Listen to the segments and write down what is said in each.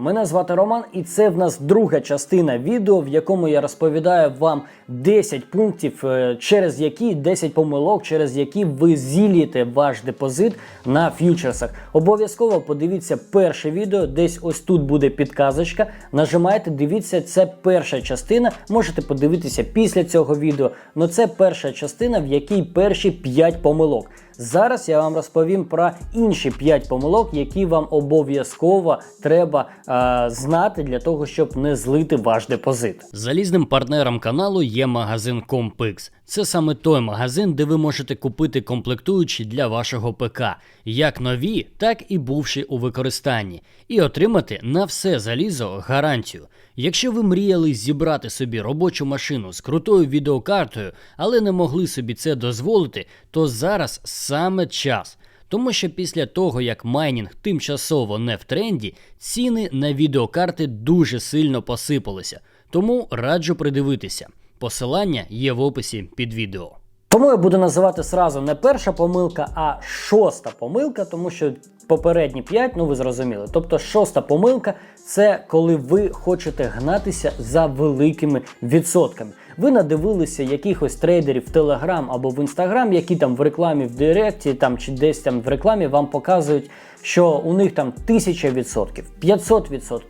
Мене звати Роман, і це в нас друга частина відео, в якому я розповідаю вам 10 пунктів, е, через які 10 помилок, через які ви зілієте ваш депозит на ф'ючерсах. Обов'язково подивіться перше відео, десь ось тут буде підказочка. Нажимайте, дивіться, це перша частина. Можете подивитися після цього відео. але це перша частина, в якій перші 5 помилок. Зараз я вам розповім про інші 5 помилок, які вам обов'язково треба е, знати для того, щоб не злити ваш депозит. Залізним партнером каналу є магазин Compix. Це саме той магазин, де ви можете купити комплектуючі для вашого ПК, як нові, так і бувші у використанні, і отримати на все залізо гарантію. Якщо ви мріяли зібрати собі робочу машину з крутою відеокартою, але не могли собі це дозволити, то зараз саме час. Тому що після того, як майнінг тимчасово не в тренді, ціни на відеокарти дуже сильно посипалися. Тому раджу придивитися. Посилання є в описі під відео. Тому я буду називати сразу не перша помилка, а шоста помилка, тому що попередні 5, ну ви зрозуміли. Тобто шоста помилка це коли ви хочете гнатися за великими відсотками. Ви надивилися якихось трейдерів в Telegram або в Instagram, які там в рекламі в Директі там чи десь там в рекламі вам показують, що у них там 1000%, 500%,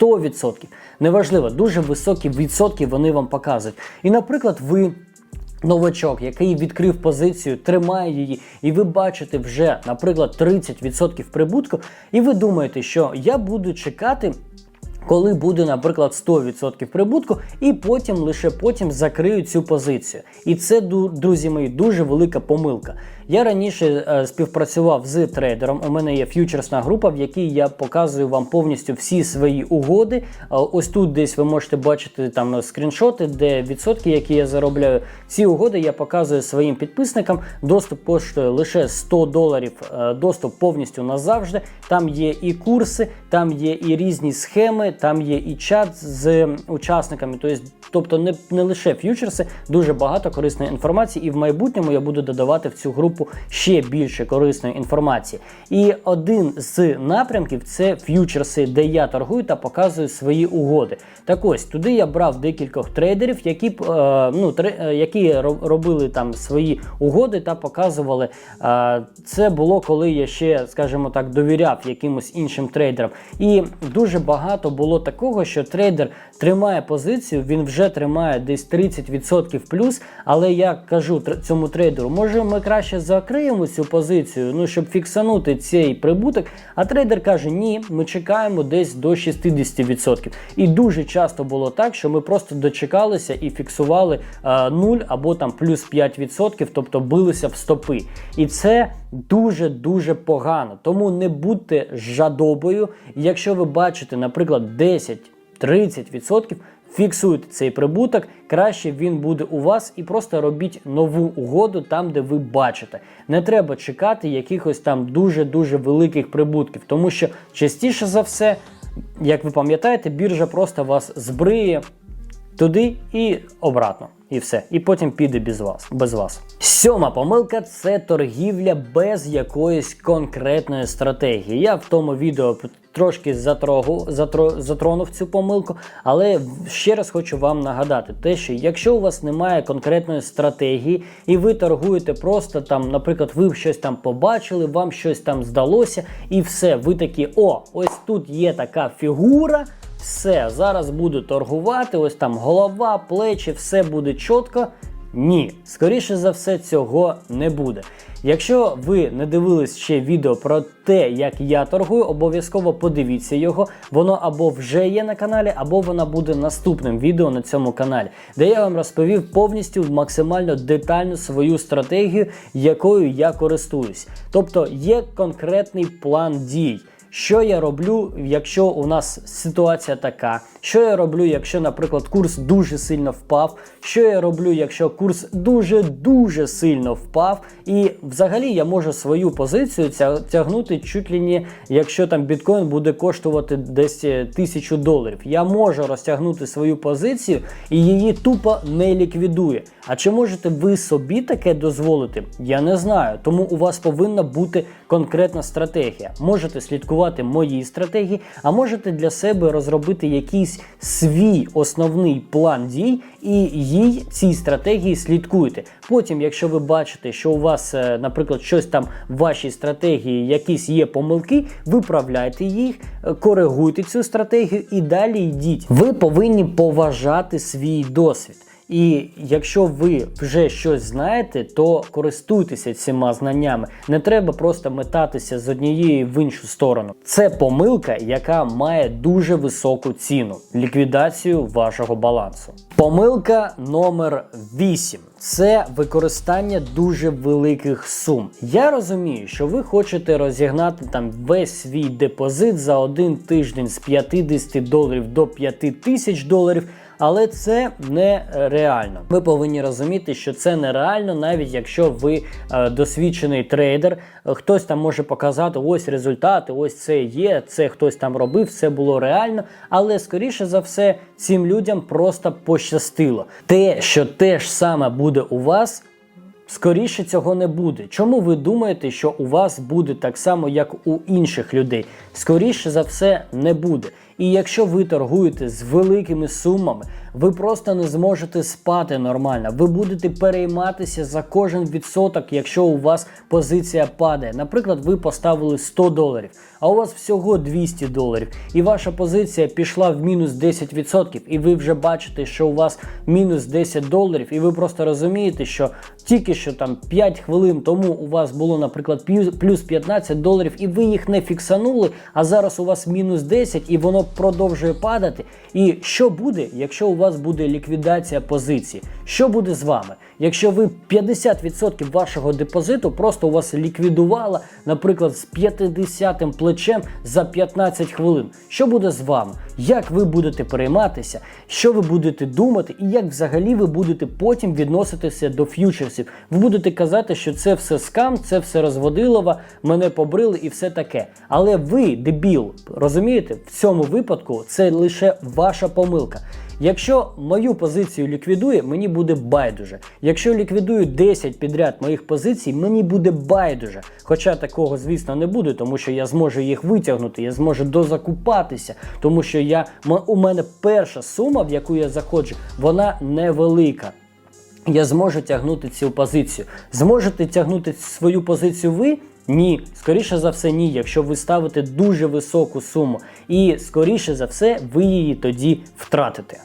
100%. Неважливо, дуже високі відсотки вони вам показують. І, наприклад, ви. Новачок, який відкрив позицію, тримає її, і ви бачите вже, наприклад, 30% прибутку, і ви думаєте, що я буду чекати. Коли буде, наприклад, 100% прибутку, і потім лише потім закрию цю позицію. І це, друзі мої, дуже велика помилка. Я раніше е, співпрацював з трейдером. У мене є ф'ючерсна група, в якій я показую вам повністю всі свої угоди. Е, ось тут десь ви можете бачити там скріншоти, де відсотки, які я заробляю. Ці угоди я показую своїм підписникам. Доступ коштує лише 100 доларів. е, Доступ повністю назавжди. Там є і курси, там є і різні схеми, там є і чат з учасниками. Тобто не, не лише ф'ючерси, дуже багато корисної інформації, і в майбутньому я буду додавати в цю групу ще більше корисної інформації. І один з напрямків це ф'ючерси, де я торгую та показую свої угоди. Так ось туди я брав декількох трейдерів, які е, ну, е, які робили там свої угоди та показували. Е, це було коли я ще, скажімо так, довіряв якимось іншим трейдерам. І дуже багато було такого, що трейдер тримає позицію, він вже тримає десь 30% плюс. Але я кажу цьому трейдеру, може ми краще закриємо цю позицію, ну щоб фіксанути цей прибуток. А трейдер каже: ні, ми чекаємо десь до 60%. І дуже часто було так, що ми просто дочекалися і фіксували е, 0 або там плюс 5%, тобто билися в стопи. І це дуже дуже погано. Тому не будьте жадобою. Якщо ви бачите, наприклад, 10 30%, фіксуйте цей прибуток, краще він буде у вас і просто робіть нову угоду там, де ви бачите. Не треба чекати якихось там дуже-дуже великих прибутків, тому що частіше за все, як ви пам'ятаєте, біржа просто вас збриє туди і обратно. І все. І потім піде без вас. без вас. Сьома помилка це торгівля без якоїсь конкретної стратегії. Я в тому відео трошки затрогу, затро, затронув цю помилку, але ще раз хочу вам нагадати, те, що якщо у вас немає конкретної стратегії, і ви торгуєте просто там, наприклад, ви щось там побачили, вам щось там здалося, і все, ви такі, о, ось тут є така фігура. Все, зараз буду торгувати, ось там голова, плечі, все буде чітко. Ні, скоріше за все, цього не буде. Якщо ви не дивились ще відео про те, як я торгую, обов'язково подивіться його. Воно або вже є на каналі, або воно буде наступним відео на цьому каналі, де я вам розповів повністю максимально детально свою стратегію, якою я користуюсь. Тобто є конкретний план дій. Що я роблю, якщо у нас ситуація така? Що я роблю, якщо, наприклад, курс дуже сильно впав? Що я роблю, якщо курс дуже-дуже сильно впав? І взагалі я можу свою позицію тягнути чуть ли не, якщо там біткоін буде коштувати десь е, тисячу доларів. Я можу розтягнути свою позицію і її тупо не ліквідує. А чи можете ви собі таке дозволити? Я не знаю. Тому у вас повинна бути конкретна стратегія. Можете слідкувати моїй стратегії, а можете для себе розробити якийсь свій основний план дій і їй цій стратегії слідкуєте. Потім, якщо ви бачите, що у вас, е, наприклад, щось там в вашій стратегії, якісь є помилки, виправляйте їх, е, коригуйте цю стратегію і далі йдіть. Ви повинні поважати свій досвід. І якщо ви вже щось знаєте, то користуйтеся цими знаннями. Не треба просто метатися з однієї в іншу сторону. Це помилка, яка має дуже високу ціну ліквідацію вашого балансу. Помилка номер 8 це використання дуже великих сум. Я розумію, що ви хочете розігнати там весь свій депозит за один тиждень з 50 доларів до 5 тисяч доларів. Але це нереально. Ви повинні розуміти, що це нереально, навіть якщо ви е, досвідчений трейдер. Хтось там може показати ось результати, ось це є, це хтось там робив, все було реально. Але скоріше за все, цим людям просто пощастило. Те, що те ж саме буде у вас. Скоріше цього не буде. Чому ви думаєте, що у вас буде так само, як у інших людей? Скоріше за все, не буде. І якщо ви торгуєте з великими сумами, ви просто не зможете спати нормально. Ви будете перейматися за кожен відсоток, якщо у вас позиція падає. Наприклад, ви поставили 100 доларів, а у вас всього 200 доларів, і ваша позиція пішла в мінус 10%, і ви вже бачите, що у вас мінус 10 доларів, і ви просто розумієте, що тільки що там 5 хвилин тому у вас було, наприклад, плюс- плюс 15 доларів, і ви їх не фіксанули, а зараз у вас мінус 10 і воно продовжує падати. І що буде, якщо у вас буде ліквідація позиції? Що буде з вами? Якщо ви 50% вашого депозиту просто у вас ліквідувала, наприклад, з 50 плечем за 15 хвилин. Що буде з вами? Як ви будете перейматися? Що ви будете думати, і як взагалі ви будете потім відноситися до ф'ючерсів? Ви будете казати, що це все скам, це все розводилово, мене побрили і все таке. Але ви, дебіл, розумієте, в цьому випадку це лише ваша помилка. Якщо мою позицію ліквідує, мені буде байдуже. Якщо ліквідую 10 підряд моїх позицій, мені буде байдуже. Хоча такого, звісно, не буде, тому що я зможу їх витягнути, я зможу дозакупатися, тому що я, у мене перша сума, в яку я заходжу, вона невелика. Я зможу тягнути цю позицію. Зможете тягнути свою позицію ви? Ні, скоріше за все, ні, якщо ви ставите дуже високу суму. І скоріше за все, ви її тоді втратите.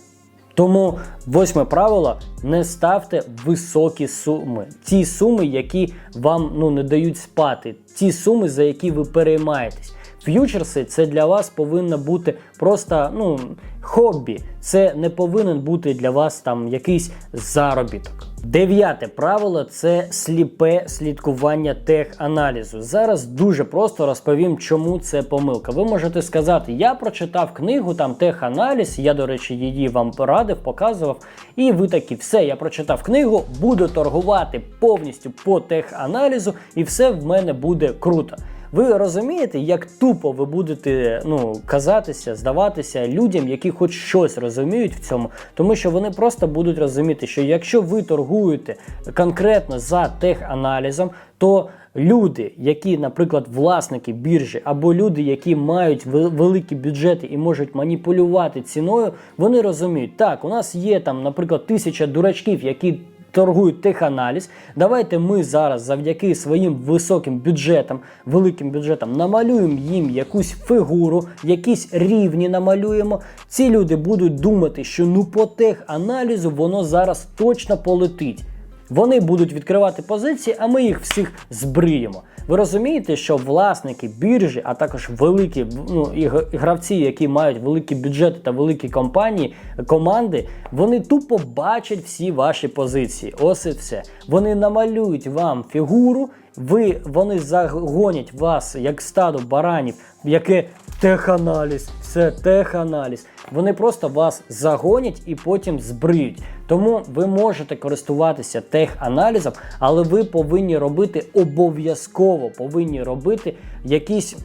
Тому восьме правило: не ставте високі суми. Ті суми, які вам ну, не дають спати, ті суми, за які ви переймаєтесь. Ф'ючерси це для вас повинно бути просто ну, хобі. Це не повинен бути для вас там якийсь заробіток. Дев'яте правило це сліпе слідкування теханалізу. Зараз дуже просто розповім, чому це помилка. Ви можете сказати, я прочитав книгу, там теханаліз, я, до речі, її вам порадив, показував. І ви такі, все, я прочитав книгу, буду торгувати повністю по теханалізу, і все в мене буде круто. Ви розумієте, як тупо ви будете ну, казатися, здаватися людям, які хоч щось розуміють в цьому, тому що вони просто будуть розуміти, що якщо ви торгуєте конкретно за теханалізом, то люди, які, наприклад, власники біржі, або люди, які мають великі бюджети і можуть маніпулювати ціною, вони розуміють, так, у нас є там, наприклад, тисяча дурачків, які торгують теханаліз. Давайте ми зараз завдяки своїм високим бюджетам, великим бюджетам, намалюємо їм якусь фігуру, якісь рівні намалюємо. Ці люди будуть думати, що ну по теханалізу воно зараз точно полетить. Вони будуть відкривати позиції, а ми їх всіх збриємо. Ви розумієте, що власники біржі, а також великі ну, і гравці, які мають великі бюджети та великі компанії, команди, вони тупо бачать всі ваші позиції. Ось і все. Вони намалюють вам фігуру, ви, вони загонять вас як стадо баранів, яке теханаліз, все теханаліз. Вони просто вас загонять і потім збриють. Тому ви можете користуватися теханалізом, але ви повинні робити обов'язково повинні робити якісь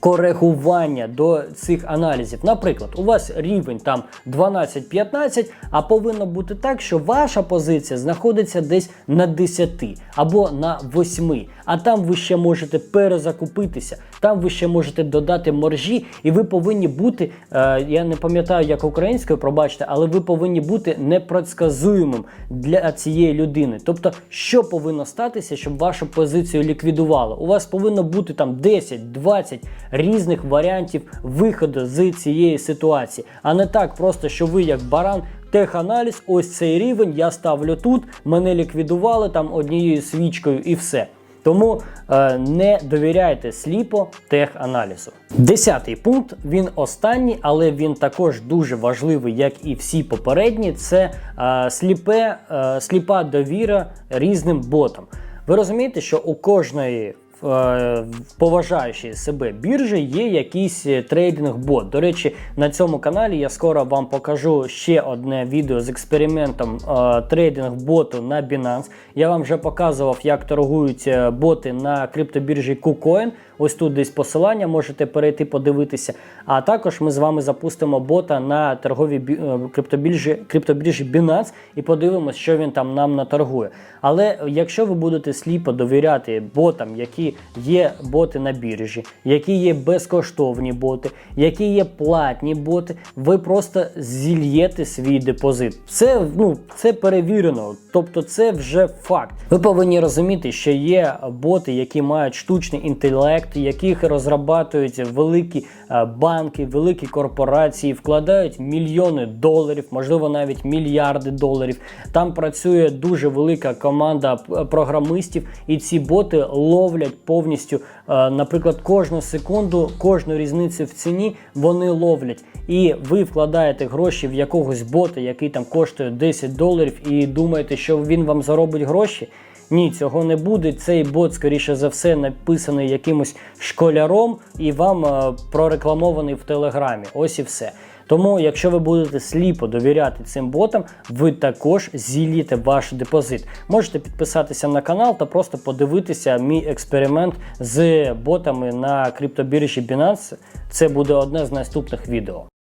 коригування до цих аналізів. Наприклад, у вас рівень там 12-15, а повинно бути так, що ваша позиція знаходиться десь на 10 або на 8, а там ви ще можете перезакупитися, там ви ще можете додати моржі, і ви повинні бути, е, я не пам'ятаю, як українською, пробачте, але ви повинні бути непредсказуємим для цієї людини. Тобто, що повинно статися, щоб вашу позицію ліквідували? У вас повинно бути там 10-20 різних варіантів виходу з цієї ситуації, а не так просто, що ви як баран. Теханаліз, ось цей рівень, я ставлю тут, мене ліквідували там однією свічкою і все. Тому е, не довіряйте сліпо теханалізу. Десятий пункт, він останній, але він також дуже важливий, як і всі попередні. Це е, сліпе, е, сліпа довіра різним ботам. Ви розумієте, що у кожної е, поважаючої себе біржі є якийсь е, трейдинг-бот. До речі, на цьому каналі я скоро вам покажу ще одне відео з експериментом е, трейдинг-боту на Binance. Я вам вже показував, як торгують боти на криптобіржі KuCoin. Ось тут десь посилання можете перейти подивитися. А також ми з вами запустимо бота на торговій бі- криптобіржі, криптобіржі Binance і подивимося, що він там нам наторгує. Але якщо ви будете сліпо довіряти ботам, які є боти на біржі, які є безкоштовні боти, які є платні боти, ви просто зільєте свій депозит. Це ну це перевірено, тобто це вже факт. Ви повинні розуміти, що є боти, які мають штучний інтелект, яких розрабатують великі е, банки, великі корпорації, вкладають мільйони доларів, можливо, навіть мільярди доларів. Там працює дуже велика команда програмистів, і ці боти ловлять повністю, е, наприклад, кожну секунду, кожну різницю в ціні вони ловлять. І ви вкладаєте гроші в якогось бота, який там коштує 10 доларів, і думаєте, що він вам заробить гроші. Ні, цього не буде. Цей бот, скоріше за все, написаний якимось школяром і вам е, прорекламований в телеграмі. Ось і все. Тому, якщо ви будете сліпо довіряти цим ботам, ви також зіліте ваш депозит. Можете підписатися на канал та просто подивитися мій експеримент з ботами на криптобіржі Binance. Це буде одне з наступних відео.